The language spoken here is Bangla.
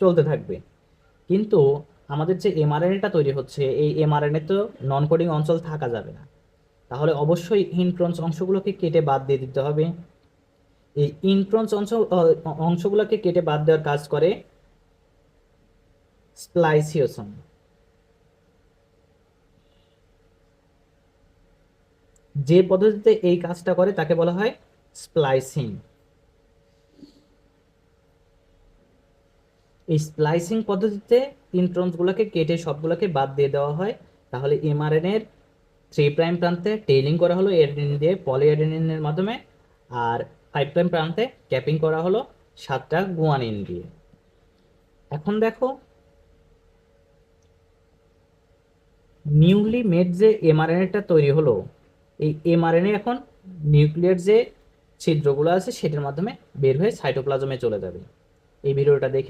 চলতে থাকবে। কিন্তু আমাদের যে এমআরএনএটা তৈরি হচ্ছে, এই এমআরএনএ তো নন কোডিং অঞ্চল থাকা যাবে না। তাহলে অবশ্যই ইনফ্রন্স অংশগুলোকে কেটে বাদ দিয়ে দিতে হবে। এই ইনফ্রন্স অংশ অংশগুলোকে কেটে বাদ দেওয়ার কাজ করে স্প্লাইসিওসন। যে পদ্ধতিতে এই কাজটা করে তাকে বলা হয় স্প্লাইসিং এই স্প্লাইসিং পদ্ধতিতে ইন্ট্রনসগুলোকে কেটে সবগুলোকে বাদ দিয়ে দেওয়া হয়। তাহলে এমআরএন এর থ্রি প্রাইম প্রান্তে টেইলিং করা হলো এডেনিন দিয়ে পলি এডেনিনের মাধ্যমে আর ফাইভ প্রাইম প্রান্তে ক্যাপিং করা হলো সাতটা গুয়ানিন দিয়ে। এখন দেখো নিউলি মেড যে এমআরএনএটা তৈরি হলো, এই এমআরএনএ এখন নিউক্লিয়ার যে ছিদ্রগুলো আছে, সেটার মাধ্যমে বের হয়ে সাইটোপ্লাজমে চলে যাবে। এই ভিডিওটা দেখে